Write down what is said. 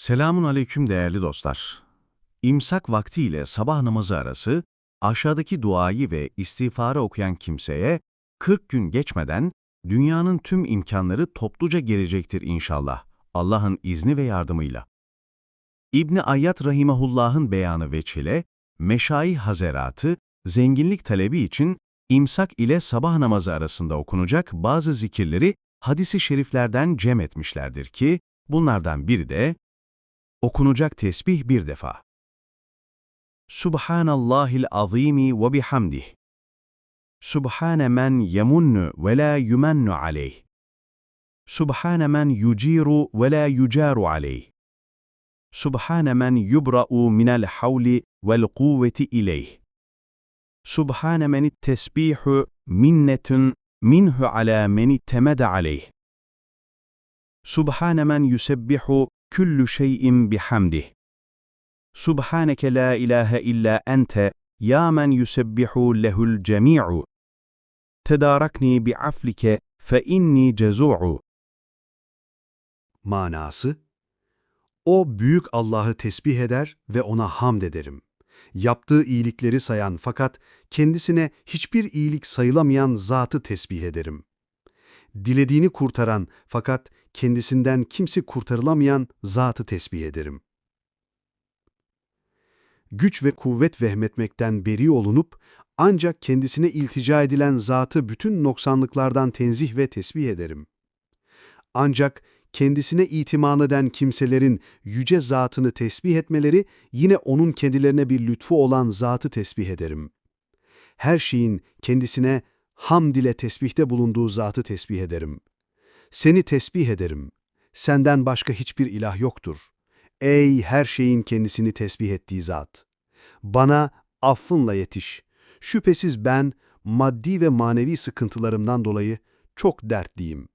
Selamun aleyküm değerli dostlar. İmsak vakti ile sabah namazı arası aşağıdaki duayı ve istiğfarı okuyan kimseye 40 gün geçmeden dünyanın tüm imkanları topluca gelecektir inşallah Allah'ın izni ve yardımıyla. İbni Ayyad Rahimahullah'ın beyanı veçile, meşai hazeratı, zenginlik talebi için imsak ile sabah namazı arasında okunacak bazı zikirleri hadisi şeriflerden cem etmişlerdir ki, bunlardan biri de Okunacak tesbih bir defa. Subhanallahil azimi ve bihamdih. Subhane men yemunnu ve la yumennu aleyh. Subhane men yuciru ve la yucaru aleyh. Subhane men yubra'u minel havli vel kuvveti ileyh. Subhane men tesbihu minnetun minhu ala men temede aleyh. Subhane men yusebbihu küllü şeyin bihamdih. Subhaneke la ilahe illa ente, ya men yusebbihu lehul cemi'u. Tedarakni bi'aflike fe inni cezu'u. Manası, O büyük Allah'ı tesbih eder ve ona hamd ederim. Yaptığı iyilikleri sayan fakat kendisine hiçbir iyilik sayılamayan zatı tesbih ederim. Dilediğini kurtaran fakat kendisinden kimse kurtarılamayan zatı tesbih ederim. Güç ve kuvvet vehmetmekten beri olunup, ancak kendisine iltica edilen zatı bütün noksanlıklardan tenzih ve tesbih ederim. Ancak kendisine itiman eden kimselerin yüce zatını tesbih etmeleri yine onun kendilerine bir lütfu olan zatı tesbih ederim. Her şeyin kendisine hamd ile tesbihte bulunduğu zatı tesbih ederim. Seni tesbih ederim. Senden başka hiçbir ilah yoktur. Ey her şeyin kendisini tesbih ettiği zat! Bana affınla yetiş. Şüphesiz ben maddi ve manevi sıkıntılarımdan dolayı çok dertliyim.